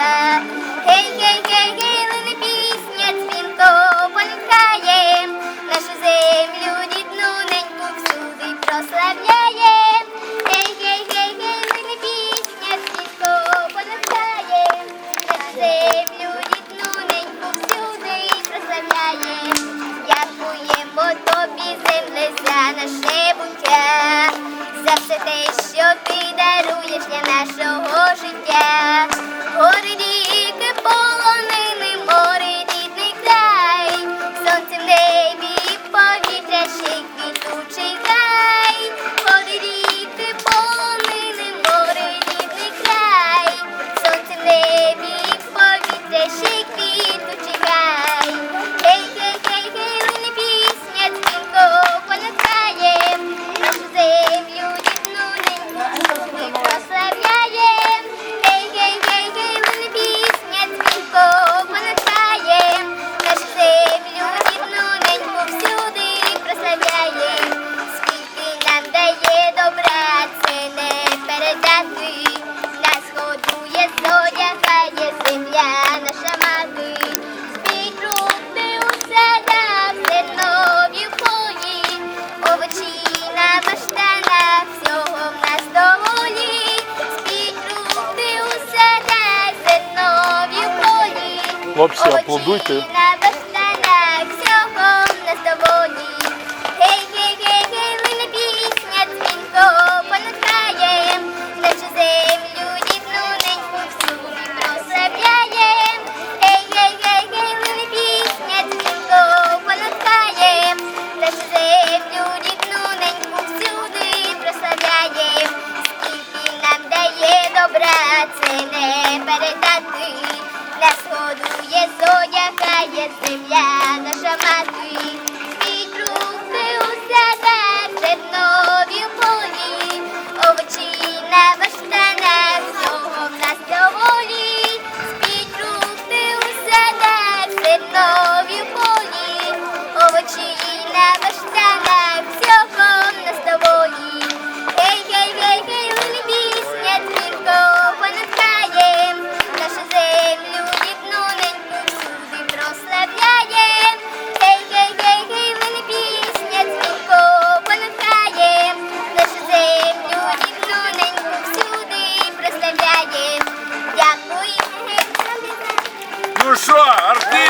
Україна, гей, гей, гей, гей, лине пісня дзвінко полькає, нашу землю ріднуненьку всюди прославляє, гей, гей, гей, гей, лине пісня дзвінко полькає, нашу землю ріднуненьку всюди прославляє, дякуємо тобі, земле, за наше буття, за все те, що ти даруєш для нашого життя. Хлопці, аплодуйте. є земля, наша мати, свій руки у себе чернові полі, овочі на баштанах, всього в нас доволі, спій руки у себе чернові полі. ну що, артист?